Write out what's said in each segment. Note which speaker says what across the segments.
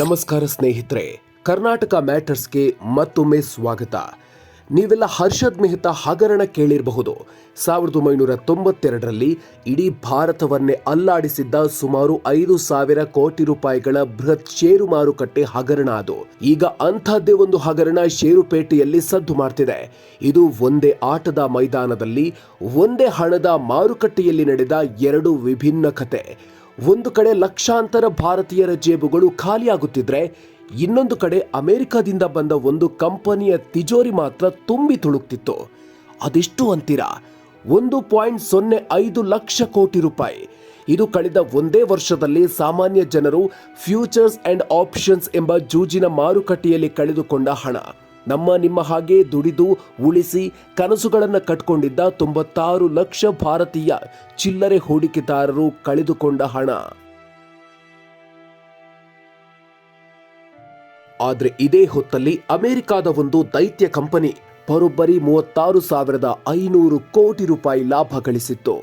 Speaker 1: ನಮಸ್ಕಾರ ಸ್ನೇಹಿತರೆ, ಕರ್ನಾಟಕ ಮ್ಯಾಟರ್ಸ್ಗೆ ಮತ್ತೊಮ್ಮೆ ಸ್ವಾಗತ. ನೀವೆಲ್ಲ ಹರ್ಷದ್ ಮೆಹ್ತಾ ಹಗರಣ ಕೇಳಿರಬಹುದು. ಸಾವಿರದ ಒಂಬೈನೂರ ತೊಂಬತ್ತೆರಡರಲ್ಲಿ ಇಡೀ ಭಾರತವನ್ನೇ ಅಲ್ಲಾಡಿಸಿದ್ದ ಸುಮಾರು ಐದು ಸಾವಿರ ಕೋಟಿ ರೂಪಾಯಿಗಳ ಬೃಹತ್ ಷೇರು ಮಾರುಕಟ್ಟೆ ಹಗರಣ ಅದು. ಈಗ ಅಂಥದ್ದೇ ಒಂದು ಹಗರಣ ಷೇರುಪೇಟೆಯಲ್ಲಿ ಸದ್ದು ಮಾಡ್ತಿದೆ. ಇದು ಒಂದೇ ಆಟದ ಮೈದಾನದಲ್ಲಿ, ಒಂದೇ ಹಣದ ಮಾರುಕಟ್ಟೆಯಲ್ಲಿ ನಡೆದ ಎರಡು ವಿಭಿನ್ನ ಕತೆ. ಒಂದು ಕಡೆ ಲಕ್ಷಾಂತರ ಭಾರತೀಯರ ಜೇಬುಗಳು ಖಾಲಿಯಾಗುತ್ತಿದ್ರೆ ಇನ್ನೊಂದು ಕಡೆ ಅಮೆರಿಕದಿಂದ ಬಂದ ಒಂದು ಕಂಪನಿಯ ತಿಜೋರಿ ಮಾತ್ರ ತುಂಬಿ ತುಳುಕ್ತಿತ್ತು. ಅದೆಷ್ಟು ಅಂತೀರಾ? ಒಂದು ಪಾಯಿಂಟ್ ಸೊನ್ನೆ ಐದು ಲಕ್ಷ ಕೋಟಿ ರೂಪಾಯಿ. ಇದು ಕಳೆದ ಒಂದೇ ವರ್ಷದಲ್ಲಿ ಸಾಮಾನ್ಯ ಜನರು ಫ್ಯೂಚರ್ಸ್ ಅಂಡ್ ಆಪ್ಷನ್ಸ್ ಎಂಬ ಜೂಜಿನ ಮಾರುಕಟ್ಟೆಯಲ್ಲಿ ಕಳೆದುಕೊಂಡ ಹಣ. ನಮ್ಮ ನಿಮ್ಮ ಹಾಗೆ ದುಡಿದು ಉಳಿಸಿ ಕನಸುಗಳನ್ನು ಕಟ್ಕೊಂಡಿದ್ದ ತೊಂಬತ್ತಾರು ಲಕ್ಷ ಭಾರತೀಯ ಚಿಲ್ಲರೆ ಹೂಡಿಕೆದಾರರು ಕಳೆದುಕೊಂಡ ಹಣ. ಆದರೆ ಇದೇ ಹೊತ್ತಲ್ಲಿ ಅಮೆರಿಕಾದ ಒಂದು ದೈತ್ಯ ಕಂಪನಿ ಬರೋಬ್ಬರಿ ಮೂವತ್ತಾರು ಸಾವಿರದ ಐನೂರು ಕೋಟಿ ರೂಪಾಯಿ ಲಾಭ ಗಳಿಸಿತ್ತು.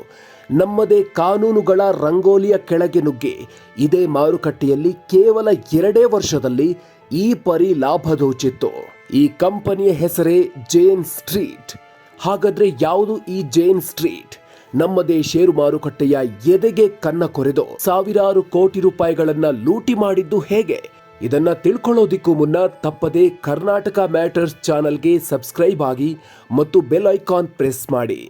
Speaker 1: ನಮ್ಮದೇ ಕಾನೂನುಗಳ ರಂಗೋಲಿಯ ಕೆಳಗೆ ನುಗ್ಗಿ ಇದೇ ಮಾರುಕಟ್ಟೆಯಲ್ಲಿ ಕೇವಲ ಎರಡೇ ವರ್ಷದಲ್ಲಿ ಈ ಪರಿ ಲಾಭ ದೋಚಿತ್ತು. ಈ ಕಂಪನಿಯ ಹೆಸರೇ ಜೇನ್ ಸ್ಟ್ರೀಟ್. ಹಾಗಾದ್ರೆ ಯಾವುದು ಈ ಜೇನ್ ಸ್ಟ್ರೀಟ್? ನಮ್ಮದೇ ಷೇರು ಮಾರುಕಟ್ಟೆಯ ಎದೆಗೆ ಕನ್ನ ಕೊರೆದು ಸಾವಿರಾರು ಕೋಟಿ ರೂಪಾಯಿಗಳನ್ನ ಲೂಟಿ ಮಾಡಿದ್ದು ಹೇಗೆ? ಇದನ್ನ ತಿಳ್ಕೊಳ್ಳೋದಿಕ್ಕೂ ಮುನ್ನ ತಪ್ಪದೆ ಕರ್ನಾಟಕ ಮ್ಯಾಟರ್ಸ್ ಚಾನಲ್ಗೆ ಸಬ್ಸ್ಕ್ರೈಬ್ ಆಗಿ ಮತ್ತು ಬೆಲ್ ಐಕಾನ್ ಪ್ರೆಸ್ ಮಾಡಿ.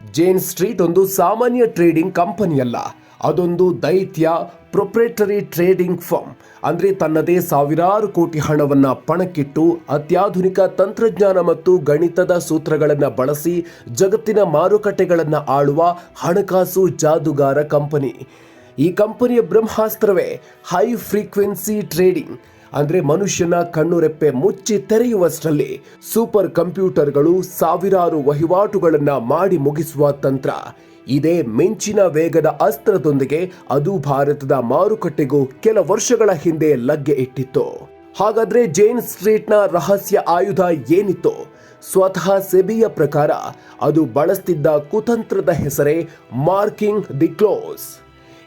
Speaker 1: ಜೇನ್ ಸ್ಟ್ರೀಟ್ ಒಂದು ಸಾಮಾನ್ಯ ಟ್ರೇಡಿಂಗ್ ಕಂಪನಿಯಲ್ಲ. ಅದೊಂದು ದೈತ್ಯ ಪ್ರೊಪ್ರೇಟರಿ ಟ್ರೇಡಿಂಗ್ ಫಾರ್ಮ್ ಅಂದರೆ ತನ್ನದೇ ಸಾವಿರಾರು ಕೋಟಿ ಹಣವನ್ನ ಪಣಕ್ಕಿಟ್ಟು ಅತ್ಯಾಧುನಿಕ ತಂತ್ರಜ್ಞಾನ ಮತ್ತು ಗಣಿತದ ಸೂತ್ರಗಳನ್ನು ಬಳಸಿ ಜಗತ್ತಿನ ಮಾರುಕಟ್ಟೆಗಳನ್ನು ಆಳುವ ಹಣಕಾಸು ಜಾದುಗಾರ ಕಂಪನಿ. ಈ ಕಂಪನಿಯ ಬ್ರಹ್ಮಾಸ್ತ್ರವೇ ಹೈ ಫ್ರೀಕ್ವೆನ್ಸಿ ಟ್ರೇಡಿಂಗ್ ಅಂದರೆ ಮನುಷ್ಯನ ಕಣ್ಣುರೆಪ್ಪೆ ಮುಚ್ಚಿ ತೆರೆಯುವಷ್ಟರಲ್ಲಿ ಸೂಪರ್ ಕಂಪ್ಯೂಟರ್ಗಳು ಸಾವಿರಾರು ವಹಿವಾಟುಗಳನ್ನು ಮಾಡಿ ಮುಗಿಸುವ ತಂತ್ರ. ಇದೇ ಮಿಂಚಿನ ವೇಗದ ಅಸ್ತ್ರದೊಂದಿಗೆ ಅದು ಭಾರತದ ಮಾರುಕಟ್ಟೆಗೂ ಕೆಲ ವರ್ಷಗಳ ಹಿಂದೆ ಲಗ್ಗೆ ಇಟ್ಟಿತ್ತು. ಹಾಗಾದ್ರೆ ಜೇನ್ ಸ್ಟ್ರೀಟ್ನ ರಹಸ್ಯ ಆಯುಧ ಏನಿತ್ತು? ಸ್ವತಃ ಸೆಬಿಯ ಪ್ರಕಾರ ಅದು ಬಳಸ್ತಿದ್ದ ಕುತಂತ್ರದ ಹೆಸರೇ ಮಾರ್ಕಿಂಗ್ ದಿ ಕ್ಲೋಸ್.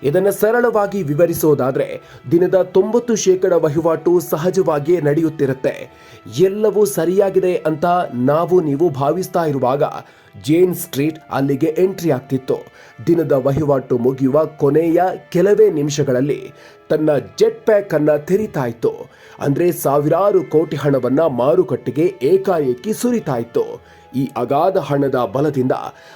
Speaker 1: ಇದನ್ನು ಸರಳವಾಗಿ ವಿವರಿಸೋದಾದ್ರೆ, ದಿನದ ತೊಂಬತ್ತು ಶೇಕಡ ವಹಿವಾಟು ಸಹಜವಾಗಿಯೇ ನಡೆಯುತ್ತಿರುತ್ತೆ. ಎಲ್ಲವೂ ಸರಿಯಾಗಿದೆ ಅಂತ ನಾವು ನೀವು ಭಾವಿಸ್ತಾ ಇರುವಾಗ ಜೇನ್ ಸ್ಟ್ರೀಟ್ ಅಲ್ಲಿಗೆ ಎಂಟ್ರಿ ಆಗ್ತಿತ್ತು. ದಿನದ ವಹಿವಾಟು ಮುಗಿಯುವ ಕೊನೆಯ ಕೆಲವೇ ನಿಮಿಷಗಳಲ್ಲಿ ತನ್ನ ಜೆಟ್ ಪ್ಯಾಕ್ ಅನ್ನ ತೆರಿತಾ ಅಂದ್ರೆ ಸಾವಿರಾರು ಕೋಟಿ ಹಣವನ್ನ ಮಾರುಕಟ್ಟೆಗೆ ಏಕಾಏಕಿ ಸುರಿತಾಯಿತು ಈ ಅಗಾಧ ಹಣದ ಬಲದಿಂದ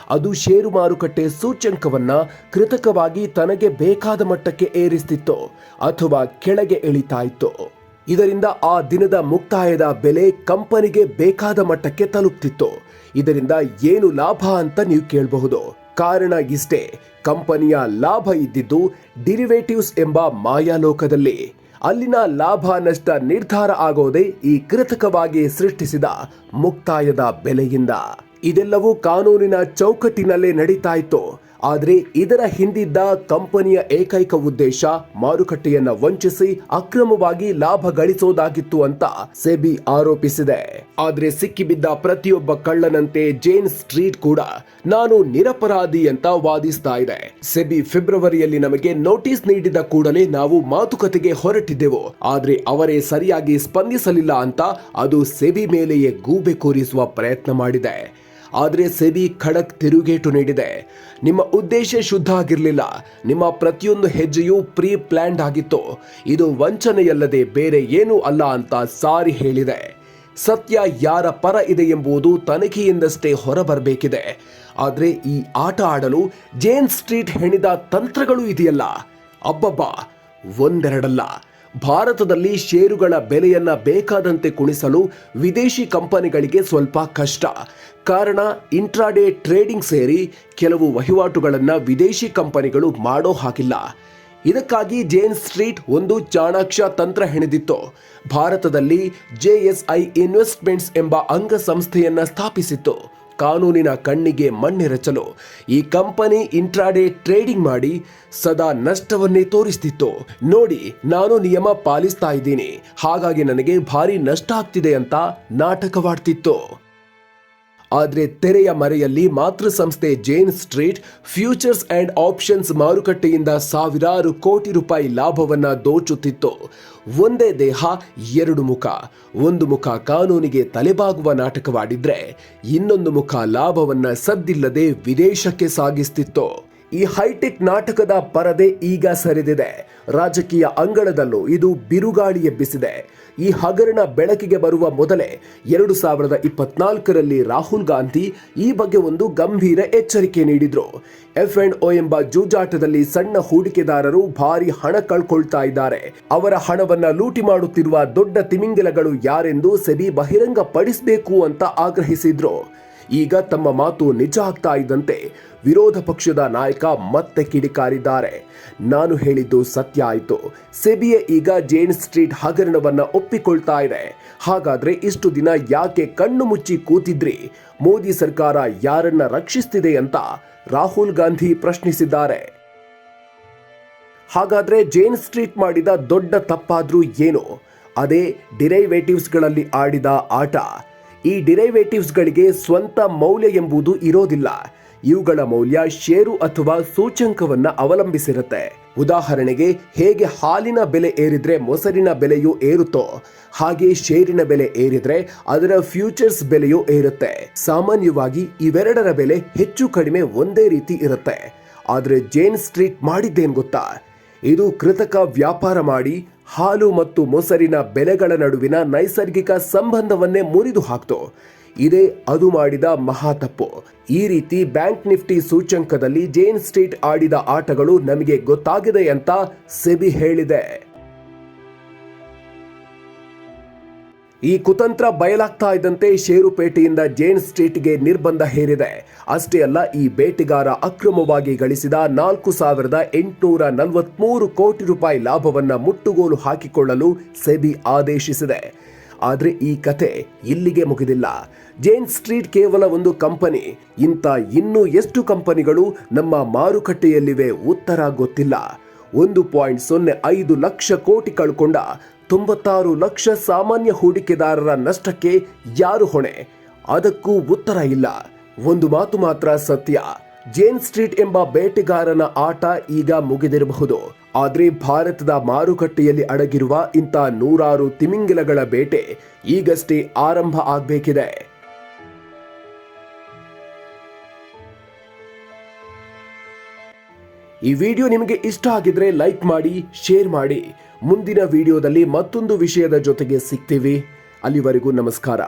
Speaker 1: ಅದು ಷೇರು ಮಾರುಕಟ್ಟೆ ಸೂಚ್ಯಂಕವನ್ನ ಕೃತಕವಾಗಿ ತನಗೆ ಬೇಕಾದ ಮಟ್ಟಕ್ಕೆ ಏರಿಸ್ತಿತ್ತು ಅಥವಾ ಕೆಳಗೆ ಇಳಿತಾ ಇತ್ತು. ಇದರಿಂದ ಆ ದಿನದ ಮುಕ್ತಾಯದ ಬೆಲೆ ಕಂಪನಿಗೆ ಬೇಕಾದ ಮಟ್ಟಕ್ಕೆ ತಲುಪ್ತಿತ್ತು. ಇದರಿಂದ ಏನು ಲಾಭ ಅಂತ ನೀವು ಕೇಳಬಹುದು. ಕಾರಣ ಇಷ್ಟೇ, ಕಂಪನಿಯ ಲಾಭ ಇದ್ದಿದ್ದು ಡಿರಿವೇಟಿವ್ಸ್ ಎಂಬ ಮಾಯಾಲೋಕದಲ್ಲಿ. ಅಲ್ಲಿನ ಲಾಭ ನಷ್ಟ ನಿರ್ಧಾರ ಆಗೋದೇ ಈ ಕೃತಕವಾಗಿ ಸೃಷ್ಟಿಸಿದ ಮುಕ್ತಾಯದ ಬೆಲೆಯಿಂದ. ಇದೆಲ್ಲವೂ ಕಾನೂನಿನ ಚೌಕಟ್ಟಿನಲ್ಲೇ ನಡೀತಾ ಇತ್ತು. ಆದ್ರೆ ಇದರ ಹಿಂದಿದ್ದ ಕಂಪನಿಯ ಏಕೈಕ ಉದ್ದೇಶ ಮಾರುಕಟ್ಟೆಯನ್ನ ವಂಚಿಸಿ ಅಕ್ರಮವಾಗಿ ಲಾಭ ಗಳಿಸೋದಾಗಿತ್ತು ಅಂತ ಸೆಬಿ ಆರೋಪಿಸಿದೆ. ಆದರೆ ಸಿಕ್ಕಿಬಿದ್ದ ಪ್ರತಿಯೊಬ್ಬ ಕಳ್ಳನಂತೆ ಜೇನ್ ಸ್ಟ್ರೀಟ್ ಕೂಡ ನಾನು ನಿರಪರಾಧಿ ಅಂತ ವಾದಿಸ್ತಾ ಇದೆ. ಸೆಬಿ ಫೆಬ್ರವರಿಯಲ್ಲಿ ನಮಗೆ ನೋಟಿಸ್ ನೀಡಿದ ಕೂಡಲೇ ನಾವು ಮಾತುಕತೆಗೆ ಹೊರಟಿದ್ದೆವು. ಆದರೆ ಅವರೇ ಸರಿಯಾಗಿ ಸ್ಪಂದಿಸಲಿಲ್ಲ ಅಂತ ಅದು ಸೆಬಿ ಮೇಲೆಯೇ ಗೂಬೆ ಕೂರಿಸುವ ಪ್ರಯತ್ನ ಮಾಡಿದೆ. ಆದರೆ ಸೆಬಿ ಖಡಕ್ ತಿರುಗೇಟು ನೀಡಿದೆ. ನಿಮ್ಮ ಉದ್ದೇಶ ಶುದ್ಧ ಆಗಿರಲಿಲ್ಲ. ನಿಮ್ಮ ಪ್ರತಿಯೊಂದು ಹೆಜ್ಜೆಯೂ ಪ್ರೀ ಪ್ಲ್ಯಾಂಡ್ ಆಗಿತ್ತು. ಇದು ವಂಚನೆಯಲ್ಲದೆ ಬೇರೆ ಏನೂ ಅಲ್ಲ ಅಂತ ಸಾರಿ ಹೇಳಿದೆ. ಸತ್ಯ ಯಾರ ಪರ ಇದೆ ಎಂಬುದು ತನಿಖೆಯಿಂದಷ್ಟೇ ಹೊರಬರಬೇಕಿದೆ. ಆದರೆ ಈ ಆಟ ಆಡಲು ಜೇನ್ ಸ್ಟ್ರೀಟ್ ಹೆಣಿದ ತಂತ್ರಗಳು ಇದೆಯಲ್ಲ. ಅಬ್ಬಬ್ಬಾ, ಒಂದೆರಡಲ್ಲ. ಭಾರತದಲ್ಲಿ ಷೇರುಗಳ ಬೆಲೆಯನ್ನ ಬೇಕಾದಂತೆ ಕುಣಿಸಲು ವಿದೇಶಿ ಕಂಪನಿಗಳಿಗೆ ಸ್ವಲ್ಪ ಕಷ್ಟ. ಕಾರಣ, ಇಂಟ್ರಾಡೇ ಟ್ರೇಡಿಂಗ್ ಸೇರಿ ಕೆಲವು ವಹಿವಾಟುಗಳನ್ನ ವಿದೇಶಿ ಕಂಪನಿಗಳು ಮಾಡೋ ಹಾಗಿಲ್ಲ. ಇದಕ್ಕಾಗಿ ಜೇನ್ ಸ್ಟ್ರೀಟ್ ಒಂದು ಚಾಣಾಕ್ಷ ತಂತ್ರ ಹೆಣೆದಿತ್ತು. ಭಾರತದಲ್ಲಿ ಜೆಎಸ್ಐ ಇನ್ವೆಸ್ಟ್ಮೆಂಟ್ಸ್ ಎಂಬ ಅಂಗಸಂಸ್ಥೆಯನ್ನ ಸ್ಥಾಪಿಸಿತ್ತು. ಕಾನೂನಿನ ಕಣ್ಣಿಗೆ ಮಣ್ಣೆರಚಲು ಈ ಕಂಪನಿ ಇಂಟ್ರಾಡೇ ಟ್ರೇಡಿಂಗ್ ಮಾಡಿ ಸದಾ ನಷ್ಟವನ್ನೇ ತೋರಿಸ್ತಿತ್ತು. ನೋಡಿ, ನಾನು ನಿಯಮ ಪಾಲಿಸ್ತಾ ಇದ್ದೀನಿ. ಹಾಗಾಗಿ ನನಗೆ ಭಾರಿ ನಷ್ಟ ಆಗ್ತಿದೆ ಅಂತ ನಾಟಕವಾಡ್ತಿತ್ತು. ಆದರೆ ತೆರೆಯ ಮರೆಯಲ್ಲಿ ಮಾತೃ ಸಂಸ್ಥೆ Jane Street, futures and options ಮಾರುಕಟ್ಟೆಯಿಂದ ಸಾವಿರಾರು ಕೋಟಿ ರೂಪಾಯಿ ಲಾಭವನ್ನು ದೋಚುತ್ತಿತ್ತು. ಒಂದೇ ದೇಹ, ಎರಡು ಮುಖ. ಒಂದು ಮುಖ ಕಾನೂನಿಗೆ ತಲೆಬಾಗುವ ನಾಟಕವಾಡಿದ್ರೆ ಇನ್ನೊಂದು ಮುಖ ಲಾಭವನ್ನು ಸದ್ದಿಲ್ಲದೆ ವಿದೇಶಕ್ಕೆ ಸಾಗಿಸ್ತಿತ್ತು. ಈ ಹೈಟೆಕ್ ನಾಟಕದ ಪರದೆ ಈಗ ಸರಿದಿದೆ. ರಾಜಕೀಯ ಅಂಗಳದಲ್ಲೂ ಇದು ಬಿರುಗಾಳಿ ಎಬ್ಬಿಸಿದೆ. ಈ ಹಗರಣ ಬೆಳಕಿಗೆ ಬರುವ ಮೊದಲೇ ಎರಡು ಸಾವಿರದ ಇಪ್ಪತ್ನಾಲ್ಕರಲ್ಲಿ ರಾಹುಲ್ ಗಾಂಧಿ ಈ ಬಗ್ಗೆ ಒಂದು ಗಂಭೀರ ಎಚ್ಚರಿಕೆ ನೀಡಿದ್ರು. ಎಫ್ ಅಂಡ್ ಒ ಎಂಬ ಜೂಜಾಟದಲ್ಲಿ ಸಣ್ಣ ಹೂಡಿಕೆದಾರರು ಭಾರಿ ಹಣ ಕಳ್ಕೊಳ್ತಾ ಇದ್ದಾರೆ. ಅವರ ಹಣವನ್ನ ಲೂಟಿ ಮಾಡುತ್ತಿರುವ ದೊಡ್ಡ ತಿಮಿಂಗಿಲಗಳು ಯಾರೆಂದು ಸೆಬಿ ಬಹಿರಂಗ ಪಡಿಸಬೇಕು ಅಂತ ಆಗ್ರಹಿಸಿದ್ರು. ಈಗ ತಮ್ಮ ಮಾತು ನಿಜ ಆಗ್ತಾ ಇದ್ದಂತೆ ವಿರೋಧ ಪಕ್ಷದ ನಾಯಕ ಮತ್ತೆ ಕಿಡಿಕಾರಿದ್ದಾರೆ. ನಾನು ಹೇಳಿದ್ದು ಸತ್ಯ ಆಯಿತು. ಸೆಬಿಯ ಈಗ ಜೇನ್ ಸ್ಟ್ರೀಟ್ ಹಗರಣವನ್ನ ಒಪ್ಪಿಕೊಳ್ತಾ ಇದೆ. ಹಾಗಾದ್ರೆ ಇಷ್ಟು ದಿನ ಯಾಕೆ ಕಣ್ಣು ಮುಚ್ಚಿ ಕೂತಿದ್ರಿ? ಮೋದಿ ಸರ್ಕಾರ ಯಾರನ್ನ ರಕ್ಷಿಸ್ತಿದೆ ಅಂತ ರಾಹುಲ್ ಗಾಂಧಿ ಪ್ರಶ್ನಿಸಿದ್ದಾರೆ. ಹಾಗಾದ್ರೆ ಜೇನ್ ಸ್ಟ್ರೀಟ್ ಮಾಡಿದ ದೊಡ್ಡ ತಪ್ಪಾದ್ರೂ ಏನು? ಅದೇ ಡಿರೈವೇಟಿವ್ಸ್ಗಳಲ್ಲಿ ಆಡಿದ ಆಟ. ಈ ಡಿರೈವೇಟಿವ್ಸ್ಗಳಿಗೆ ಸ್ವಂತ ಮೌಲ್ಯ ಎಂಬುದು ಇರೋದಿಲ್ಲ. ಇವುಗಳ ಮೌಲ್ಯ ಷೇರು ಅಥವಾ ಸೂಚ್ಯಂಕವನ್ನು ಅವಲಂಬಿಸಿರುತ್ತೆ. ಉದಾಹರಣೆಗೆ, ಹೇಗೆ ಹಾಲಿನ ಬೆಲೆ ಏರಿದ್ರೆ ಮೊಸರಿನ ಬೆಲೆಯೂ ಏರುತ್ತೋ, ಹಾಗೆ ಷೇರಿನ ಬೆಲೆ ಏರಿದ್ರೆ ಅದರ ಫ್ಯೂಚರ್ಸ್ ಬೆಲೆಯೂ ಏರುತ್ತೆ. ಸಾಮಾನ್ಯವಾಗಿ ಇವೆರಡರ ಬೆಲೆ ಹೆಚ್ಚು ಕಡಿಮೆ ಒಂದೇ ರೀತಿ ಇರುತ್ತೆ. ಆದರೆ ಜೇನ್ ಸ್ಟ್ರೀಟ್ ಮಾಡಿದ್ದೇನು ಗೊತ್ತಾ? ಇದು ಕೃತಕ ವ್ಯಾಪಾರ ಮಾಡಿ ಹಾಲು ಮತ್ತು ಮೊಸರಿನ ಬೆಲೆಗಳ ನಡುವಿನ ನೈಸರ್ಗಿಕ ಸಂಬಂಧವನ್ನೇ ಮುರಿದು ಹಾಕ್ತು. ಇದೇ ಅದು ಮಾಡಿದ ಮಹಾ ತಪ್ಪು. ಈ ರೀತಿ ಬ್ಯಾಂಕ್ ನಿಫ್ಟಿ ಸೂಚ್ಯಂಕದಲ್ಲಿ ಜೇನ್ ಸ್ಟ್ರೀಟ್ ಆಡಿದ ಆಟಗಳು ನಮಗೆ ಗೊತ್ತಾಗಿದೆ ಅಂತ ಸೆಬಿ ಹೇಳಿದೆ. ಈ ಕುತಂತ್ರ ಬಯಲಾಗ್ತಾ ಇದ್ದಂತೆ ಷೇರುಪೇಟೆಯಿಂದ ಜೇನ್ ಸ್ಟ್ರೀಟ್ಗೆ ನಿರ್ಬಂಧ ಹೇರಿದೆ. ಅಷ್ಟೇ ಅಲ್ಲ, ಈ ಬೇಟೆಗಾರ ಅಕ್ರಮವಾಗಿ ಗಳಿಸಿದ ನಾಲ್ಕು ಸಾವಿರದ ಎಂಟುನೂರ ನಲವತ್ಮೂರು ಕೋಟಿ ರೂಪಾಯಿ ಲಾಭವನ್ನ ಮುಟ್ಟುಗೋಲು ಹಾಕಿಕೊಳ್ಳಲು ಸೆಬಿ ಆದೇಶಿಸಿದೆ. ಆದರೆ ಈ ಕತೆ ಇಲ್ಲಿಗೆ ಮುಗಿದಿಲ್ಲ. ಜೇನ್ ಸ್ಟ್ರೀಟ್ ಕೇವಲ ಒಂದು ಕಂಪನಿ, ಇಂಥ ಇನ್ನೂ ಎಷ್ಟು ಕಂಪನಿಗಳು ನಮ್ಮ ಮಾರುಕಟ್ಟೆಯಲ್ಲಿವೆ ಉತ್ತರ ಗೊತ್ತಿಲ್ಲ. ಒಂದು ಪಾಯಿಂಟ್ ಸೊನ್ನೆ ಐದು ಲಕ್ಷ ಕೋಟಿ ಕಳ್ಕೊಂಡ ತೊಂಬತ್ತಾರು ಲಕ್ಷ ಸಾಮಾನ್ಯ ಹೂಡಿಕೆದಾರರ ನಷ್ಟಕ್ಕೆ ಯಾರು ಹೊಣೆ? ಅದಕ್ಕೂ ಉತ್ತರ ಇಲ್ಲ. ಒಂದು ಮಾತು ಮಾತ್ರ ಸತ್ಯ. ಜೇನ್ ಸ್ಟ್ರೀಟ್ ಎಂಬ ಬೇಟೆಗಾರನ ಆಟ ಈಗ ಮುಗಿದಿರಬಹುದು. ಆದರೆ ಭಾರತದ ಮಾರುಕಟ್ಟೆಯಲ್ಲಿ ಅಡಗಿರುವ ಇಂಥ ನೂರಾರು ತಿಮಿಂಗಿಲಗಳ ಬೇಟೆ ಈಗಷ್ಟೇ ಆರಂಭ ಆಗ್ಬೇಕಿದೆ. ಈ ವಿಡಿಯೋ ನಿಮಗೆ ಇಷ್ಟ ಆಗಿದ್ರೆ ಲೈಕ್ ಮಾಡಿ, ಶೇರ್ ಮಾಡಿ. ಮುಂದಿನ ವಿಡಿಯೋದಲ್ಲಿ ಮತ್ತೊಂದು ವಿಷಯದ ಜೊತೆಗೆ ಸಿಗ್ತೀವಿ. ಅಲ್ಲಿವರೆಗೂ ನಮಸ್ಕಾರ.